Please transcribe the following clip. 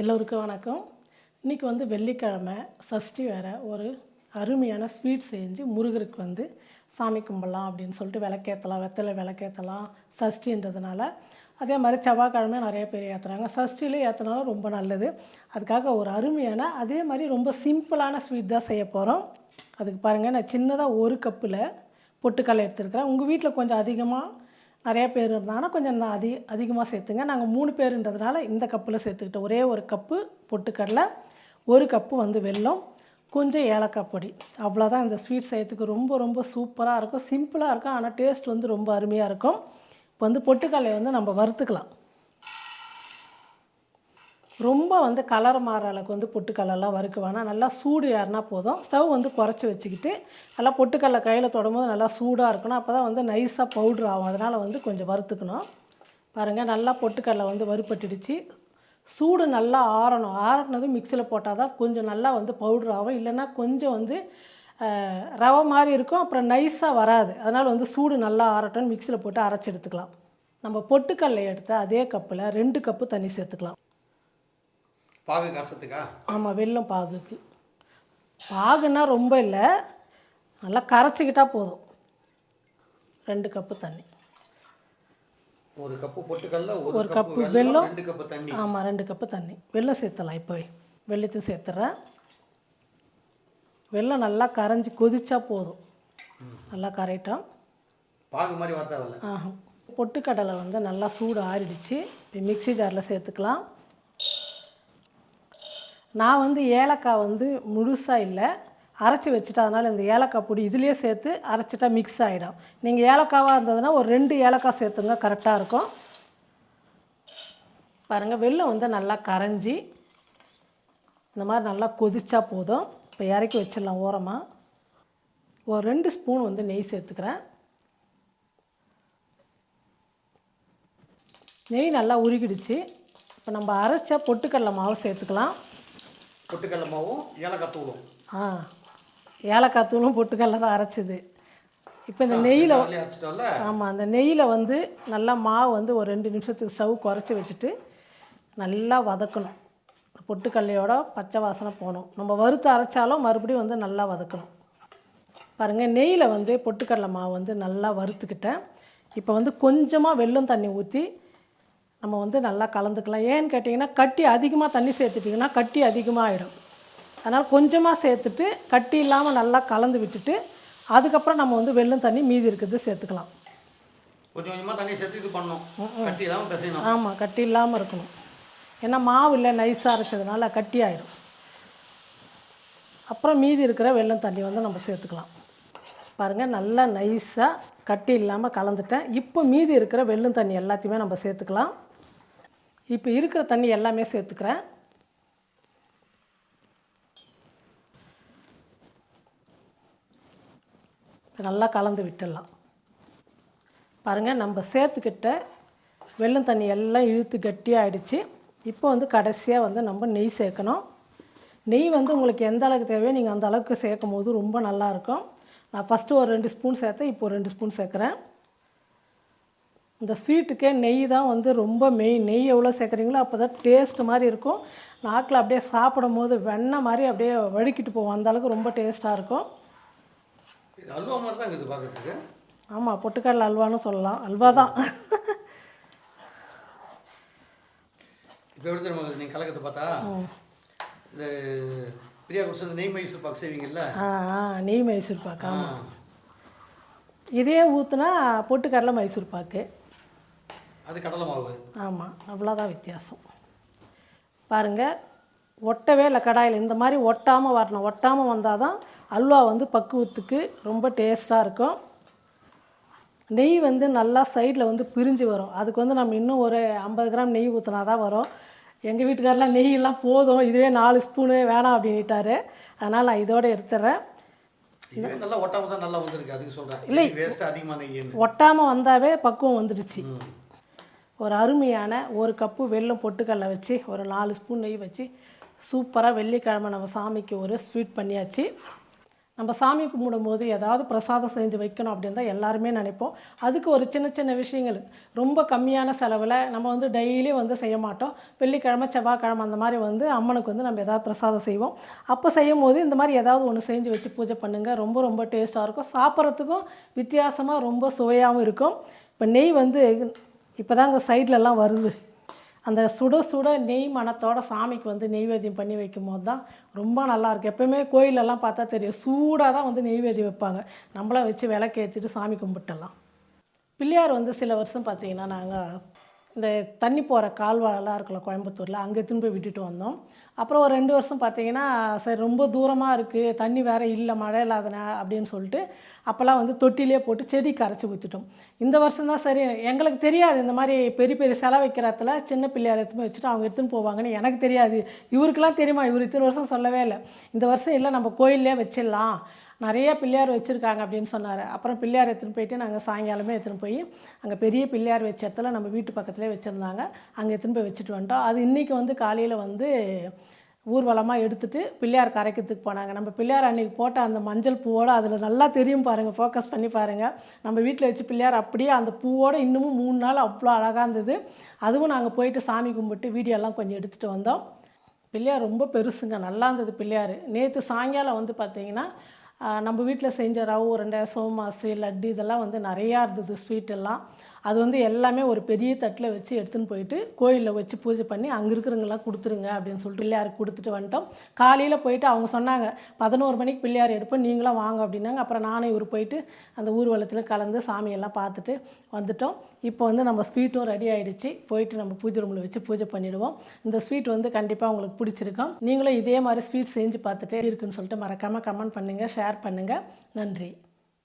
எல்லோருக்கும் வணக்கம். இன்றைக்கி வந்து வெள்ளிக்கிழமை சஷ்டி வேறு ஒரு அருமையான ஸ்வீட் செஞ்சு முருகருக்கு வந்து சாமி கும்பிடலாம் அப்படின்னு சொல்லிட்டு விளக்கேற்றலாம் வெத்தலை விளக்கேற்றலாம் சஷ்டின்றதுனால. அதே மாதிரி செவ்வாய்க்கிழமை நிறைய பேர் ஏற்றுறாங்க சஷ்டியில் ஏற்றினாலும் ரொம்ப நல்லது. அதுக்காக ஒரு அருமையான அதே மாதிரி ரொம்ப சிம்பிளான ஸ்வீட் தான் செய்ய போகிறோம் அதுக்கு பாருங்கள் நான் சின்னதாக ஒரு கப்பில் பொட்டுக்கடலை எடுத்துருக்கிறேன். உங்கள் வீட்டில் கொஞ்சம் அதிகமாக நிறையா பேர் இருந்தாங்கன்னா கொஞ்சம் நான் அதிக அதிகமாக சேர்த்துங்க. நாங்கள் மூணு பேருன்றதுனால இந்த கப்பில் சேர்த்துக்கிட்டோம். ஒரே ஒரு கப்பு பொட்டுக்கடலை ஒரு கப்பு வந்து வெல்லம் கொஞ்சம் ஏலக்காய் பொடி. அவ்வளோதான் இந்த ஸ்வீட் செய்யறதுக்கு ரொம்ப ரொம்ப சூப்பராக இருக்கும். சிம்பிளாக இருக்கும். ஆனால் டேஸ்ட் வந்து ரொம்ப அருமையாக இருக்கும். இப்போ வந்து பொட்டுக்கடலையை வந்து நம்ம வறுத்துக்கலாம். ரொம்ப வந்து கலர் மாற அளவுக்கு வந்து பொட்டுக்கடலாம் வறுக்க வேணாம் நல்லா சூடு ஏறினா போதும். ஸ்டவ் வந்து குறைச்சி வச்சுக்கிட்டு நல்லா பொட்டுக்கடலை கையில் தொடும்போது நல்லா சூடாக இருக்கணும். அப்போ தான் வந்து நைஸாக பவுட்ரு ஆகும். அதனால் வந்து கொஞ்சம் வறுத்துக்கணும். பாருங்கள் நல்லா பொட்டுக்கடலை வந்து வறுப்பட்டுடுச்சு சூடு நல்லா ஆறணும். ஆறினதும் மிக்சியில் போட்டால் தான் கொஞ்சம் நல்லா வந்து பவுட்ரு ஆகும். இல்லைன்னா கொஞ்சம் வந்து ரவை மாதிரி இருக்கும். அப்புறம் நைஸாக வராது. அதனால் வந்து சூடு நல்லா ஆறட்டும்னு மிக்சியில் போட்டு அரைச்சி எடுத்துக்கலாம். நம்ம பொட்டுக்கடலை எடுத்த அதே கப்பில் ரெண்டு கப்பு தண்ணி சேர்த்துக்கலாம். பாகு காசத்துக்கா ஆமாம் வெல்லம் பாகுக்கு. பாகுன்னா ரொம்ப இல்லை. நல்லா கரைச்சிக்கிட்டா போதும். ரெண்டு கப்பு தண்ணி. ஒரு கப்பு பொட்டுக்கல்ல ஒரு கப்பு வெல்லம். ரெண்டு கப்பு தண்ணி. ஆமாம் ரெண்டு கப்பு தண்ணி. வெல்லம் சேர்த்தலாம் இப்போவே. வெள்ளத்தையும் சேர்த்துறேன் வெல்லம் நல்லா கரைஞ்சி கொதிச்சா போதும். நல்லா கரையிட்டோம். பாகு மாதிரி வரத்தாவில்ல ஆஹா. பொட்டுக்கடலை வந்து நல்லா சூடு ஆறிடுச்சு. இப்போ மிக்ஸி ஜாரில் சேர்த்துக்கலாம். நான் வந்து ஏலக்காய் வந்து முழுசாக இல்லை அரைச்சி வச்சுட்டா அதனால் இந்த ஏலக்காய் பொடி இதுலேயே சேர்த்து அரைச்சிட்டா மிக்ஸ் ஆகிடும் நீங்கள் ஏலக்காவாக இருந்ததுன்னா ஒரு ரெண்டு ஏலக்காய் சேர்த்துங்க கரெக்டாக இருக்கும். பாருங்கள் வெள்ளம் வந்து நல்லா கரைஞ்சி இந்த மாதிரி நல்லா கொதிச்சா போதும். இப்போ இறக்கி வச்சிடலாம் ஓரமாக ஒரு ரெண்டு ஸ்பூன் வந்து நெய் சேர்த்துக்கிறேன். நெய் நல்லா உருகிடுச்சு. இப்போ நம்ம அரைச்ச பொட்டுக்கடலை மாவு சேர்த்துக்கலாம். பொட்டுக்கல்ல மாவும் ஏலக்காய் தூளும். ஆ ஏலக்காய் தூளும் பொட்டுக்கடலை தான் அரைச்சிது. இப்போ இந்த நெய்யில் ஆமாம் அந்த நெய்யில் வந்து நல்லா மாவு வந்து ஒரு ரெண்டு நிமிஷத்துக்கு ஸ்டவ் குறைச்சி வச்சுட்டு நல்லா வதக்கணும். பொட்டுக்கல்லையோட பச்சை வாசனை போகணும். நம்ம வறுத்து அரைச்சாலும் மறுபடியும் வந்து நல்லா வதக்கணும். பாருங்கள் நெய்யில் வந்து பொட்டுக்கடலை மாவு வந்து நல்லா வறுத்துக்கிட்டேன். இப்போ வந்து கொஞ்சமாக வெல்லம் தண்ணி ஊற்றி நம்ம வந்து நல்லா கலந்துக்கலாம். ஏன்னு கேட்டிங்கன்னா கட்டி அதிகமாக தண்ணி சேர்த்துட்டிங்கன்னா கட்டி அதிகமாக ஆகிடும் அதனால் கொஞ்சமாக சேர்த்துட்டு கட்டி இல்லாமல் நல்லா கலந்து விட்டுட்டு அதுக்கப்புறம் நம்ம வந்து வெல்லம் தண்ணி மீதி இருக்கிறது சேர்த்துக்கலாம். கொஞ்சம் கொஞ்சமா தண்ணி சேர்த்து இது பண்ணணும். கட்டி இல்லாம பிசையணும். ஆமாம் கட்டி இல்லாமல் இருக்கணும். ஏன்னா மாவு இல்லை நைஸாக அரைச்சதுனால கட்டி ஆயிடும். அப்புறம் மீதி இருக்கிற வெல்லம் தண்ணி வந்து நம்ம சேர்த்துக்கலாம். பாருங்கள் நல்லா நைஸாக கட்டி இல்லாமல் கலந்துட்டேன். இப்போ மீதி இருக்கிற வெல்லம் தண்ணி எல்லாத்தையுமே நம்ம சேர்த்துக்கலாம். இப்போ இருக்கிற தண்ணி எல்லாமே சேர்த்துக்கிறேன். நல்லா கலந்து விட்டுடலாம். பாருங்கள் நம்ம சேர்த்துக்கிட்ட வெள்ளம் தண்ணி எல்லாம் இழுத்து கட்டியாகிடுச்சு இப்போ வந்து கடைசியாக வந்து நம்ம நெய் சேர்க்கணும். நெய் வந்து உங்களுக்கு எந்த அளவுக்கு தேவையோ நீங்கள் அந்த அளவுக்கு சேர்க்கும் போது ரொம்ப நல்லாயிருக்கும் நான் ஃபஸ்ட்டு ஒரு ரெண்டு ஸ்பூன் சேர்த்தேன் இப்போ ஒரு ரெண்டு ஸ்பூன் சேர்க்குறேன். இந்த ஸ்வீட்டுக்கே நெய் தான் வந்து ரொம்ப மெயின் நெய் எவ்வளோ சேர்க்குறீங்களோ அப்போ தான் டேஸ்ட் மாதிரி இருக்கும். நாக்கில் அப்படியே சாப்பிடும் போது வெண்ணெய் மாதிரி அப்படியே வழுக்கிட்டு போவோம் அந்த அளவுக்கு ரொம்ப டேஸ்ட்டாக இருக்கும். இது அல்வா மாதிரி தான் இருக்குது பார்க்கறதுக்கு. ஆமாம் பொட்டுக்கடலை அல்வான்னு சொல்லலாம். அல்வா தான். இப்போ எப்படி தெரியுமா நீங்கள் கலக்கத்தை பார்த்தா? இந்த பிரியா குடிச்சு நெய் மைசூர் பாக்கு செய்வீங்கல்ல? ஆ நெய் மைசூர் பாக்கு. ஆமாம் இதே ஊற்றுனா பொட்டுக்கடலை மைசூர் பாக்கு. அது கடலை மாவு ஆமாம் அவ்வளோதான் வித்தியாசம். பாருங்கள் ஒட்டவே இல்லை கடாயில். இந்த மாதிரி ஒட்டாமல் வரணும். ஒட்டாமல் வந்தால் தான் அல்வா வந்து பக்குவத்துக்கு ரொம்ப டேஸ்ட்டாக இருக்கும். நெய் வந்து நல்லா சைடில் வந்து பிரிஞ்சு வரும். அதுக்கு வந்து நம்ம இன்னும் ஒரு ஐம்பது கிராம் நெய் ஊற்றினா தான் வரும். எங்கள் வீட்டுக்காரெலாம் நெய்யெல்லாம் போதும். இதுவே நாலு ஸ்பூனு வேணாம் அப்படின்ட்டாரு அதனால் நான் இதோட எடுத்துடுறேன் நல்லா ஒட்டாம தான் நல்லா வந்திருக்கு. அதுக்கு சொல்கிறேன் நெய்யின்னு. ஒட்டாமல் வந்தாவே பக்குவம் வந்துடுச்சு. ஒரு அருமையான ஒரு கப்பு வெள்ளம் பொட்டுக்கடலை வச்சு ஒரு நாலு ஸ்பூன் நெய் வச்சு சூப்பராக வெள்ளிக்கிழமை நம்ம சாமிக்கு ஒரு ஸ்வீட் பண்ணியாச்சு. நம்ம சாமி கும்பிடும்போது ஏதாவது பிரசாதம் செஞ்சு வைக்கணும் அப்படின்னு தான் எல்லாருமே நினைப்போம். அதுக்கு ஒரு சின்ன சின்ன விஷயங்கள். ரொம்ப கம்மியான செலவில் நம்ம வந்து டெய்லி வந்து செய்ய மாட்டோம். வெள்ளிக்கிழமை செவ்வாய்க்கிழமை அந்த மாதிரி வந்து அம்மனுக்கு வந்து நம்ம ஏதாவது பிரசாதம் செய்வோம். அப்போ செய்யும் போது இந்த மாதிரி ஏதாவது ஒன்று செஞ்சு வச்சு பூஜை பண்ணுங்கள் ரொம்ப ரொம்ப டேஸ்ட்டாக இருக்கும். சாப்பிட்றதுக்கும் வித்தியாசமாக ரொம்ப சுவையாகவும் இருக்கும். இப்போ நெய் வந்து இப்போ தான் அங்கே சைட்லலாம் வருது. அந்த சுட சுட நெய் மணத்தோட சாமிக்கு வந்து நெய்வேத்தியம் பண்ணி வைக்கும் போது தான் ரொம்ப நல்லாயிருக்கு எப்போயுமே கோயிலெல்லாம் பார்த்தா தெரியும். சூடாக தான் வந்து நெய்வேத்தியம் வைப்பாங்க. நம்மளாம் வச்சு விளக்கு ஏற்றிட்டு சாமி கும்பிட்டுலாம். பிள்ளையார் வந்து சில வருஷம் பார்த்தீங்கன்னா நாங்கள் இந்த தண்ணி போகிற கால்வாயெல்லாம் இருக்குல்ல கோயம்புத்தூரில் அங்கே திரும்ப விட்டுட்டு வந்தோம். அப்புறம் ஒரு ரெண்டு வருஷம் பார்த்தீங்கன்னா சரி ரொம்ப தூரமாக இருக்குது தண்ணி வேறு இல்லை மழை இல்லாதனா அப்படின்னு சொல்லிட்டு அப்போல்லாம் வந்து தொட்டிலே போட்டு செடி கரைச்சி ஊற்றிட்டோம் இந்த வருஷம் தான் சரி எங்களுக்கு தெரியாது இந்த மாதிரி பெரிய பெரிய செலை வைக்கிறத்துல சின்ன பிள்ளையார் எடுத்துன்னு வச்சுட்டு அவங்க எடுத்துன்னு போவாங்கன்னு எனக்கு தெரியாது. இவருக்கெல்லாம் தெரியுமா? இவர் இத்தனை வருஷம் சொல்லவே இல்லை. இந்த வருஷம் இல்லை நம்ம கோயிலே வச்சிடலாம். நிறைய பிள்ளையார் வச்சுருக்காங்க அப்படின்னு சொன்னார். அப்புறம் பிள்ளையார் எடுத்துன்னு போயிட்டு நாங்கள் சாயங்காலமே எடுத்துன்னு போய் அங்கே பெரிய பிள்ளையார் வச்ச இடத்துல நம்ம வீட்டு பக்கத்துலேயே வச்சுருந்தாங்க. அங்கே எடுத்துன்னு போய் வச்சுட்டு வந்துட்டோம். அது இன்றைக்கி வந்து காலையில் வந்து ஊர்வலமாக எடுத்துட்டு பிள்ளையார் கரைக்கிறதுக்கு போனாங்க. நம்ம பிள்ளையார் அன்றைக்கி போட்ட அந்த மஞ்சள் பூவோடு அதில் நல்லா தெரியும் பாருங்கள் ஃபோக்கஸ் பண்ணி பாருங்கள் நம்ம வீட்டில் வச்சு பிள்ளையார் அப்படியே அந்த பூவோடு இன்னமும் மூணு நாள் அவ்வளோ அழகாக இருந்தது. அதுவும் நாங்கள் போயிட்டு சாமி கும்பிட்டு வீடியோலாம் கொஞ்சம் எடுத்துகிட்டு வந்தோம். பிள்ளையார் ரொம்ப பெருசுங்க நல்லா இருந்தது பிள்ளையார். நேற்று சாயங்காலம் வந்து பார்த்திங்கன்னா நம்ம வீட்டில் செஞ்ச ரவு உருண்டை சோமாசு லட்டு இதெல்லாம் வந்து நிறையா இருந்தது ஸ்வீட் எல்லாம். அது வந்து எல்லாமே ஒரு பெரிய தட்டில் வச்சு எடுத்துன்னு போயிட்டு கோயிலில் வச்சு பூஜை பண்ணி அங்கே இருக்கிறவங்களாம் கொடுத்துருங்க அப்படின்னு சொல்லிட்டு பிள்ளையாருக்கு கொடுத்துட்டு வந்துட்டோம். காலையில் போயிட்டு அவங்க சொன்னாங்க பதினோரு மணிக்கு பிள்ளையார் எடுப்போம் நீங்களும் வாங்க அப்படின்னாங்க. அப்புறம் நானே இவர் போயிட்டு அந்த ஊர்வலத்தில் கலந்து சாமியெல்லாம் பார்த்துட்டு வந்துட்டோம். இப்போ வந்து நம்ம ஸ்வீட்டும் ரெடி ஆகிடுச்சு போயிட்டு நம்ம பூஜை ரூமில் வச்சு பூஜை பண்ணிவிடுவோம் இந்த ஸ்வீட் வந்து கண்டிப்பாக உங்களுக்கு பிடிச்சிருக்கும். நீங்களும் இதே மாதிரி ஸ்வீட் செஞ்சு பார்த்துட்டே இருக்குன்னு சொல்லிட்டு மறக்காமல் கமெண்ட் பண்ணுங்கள் ஷேர் பண்ணுங்கள் நன்றி.